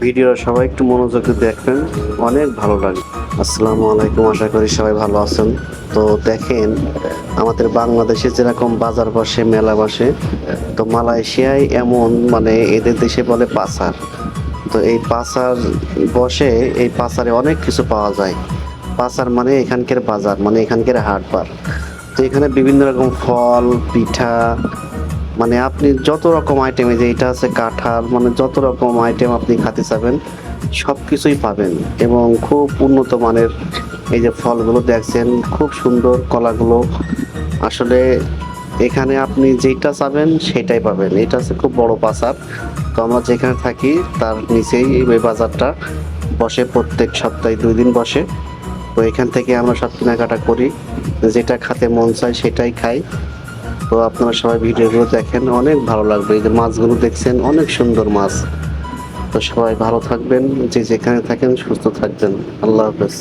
ভিডিওটা সবাই একটু মনোযোগ দেখবেন। অনেক ভালো লাগে। আসসালামু আলাইকুম, আশা করি সবাই ভালো আছেন। তো দেখেন, আমাদের বাংলাদেশে যেরকম বাজার বসে, মেলা বসে, তো মালয়েশিয়ায় এমন মানে এদের দেশে বলে পাসার তো এই পাসার বসে, এই পাসারে অনেক কিছু পাওয়া যায়। পাসার মানে এখানকার বাজার মানে এখানকার হাট বার তো এখানে বিভিন্ন রকম ফল, পিঠা মানে আপনি যত রকম আইটেম যে এটা আছে কাঁঠাল মানে যত রকম আইটেম আপনি খেতে চাবেন সব কিছুই পাবেন। এবং খুব উন্নত মানের এই যে ফলগুলো দেখছেন, খুব সুন্দর কলাগুলো। আসলে এখানে আপনি যেটা চাবেন সেটাই পাবেন। এটা হচ্ছে খুব বড় বাজার। তো আমরা যেখানে থাকি, তার নিচেই এই বাজারটা বসে প্রত্যেক সপ্তাহে দুই দিন বসে। তো এখান থেকে আমরা সব কেনাকাটা করি। যেটা খেতে মন চায় সেটাই খাই। তো আপনারা সবাই ভিডিওগুলো দেখেন, অনেক ভালো লাগবে। এই যে মাছগুলো দেখছেন, অনেক সুন্দর মাছ। তো সবাই ভালো থাকবেন, যে যেখানে থাকেন সুস্থ থাকবেন। আল্লাহ হাফেজ।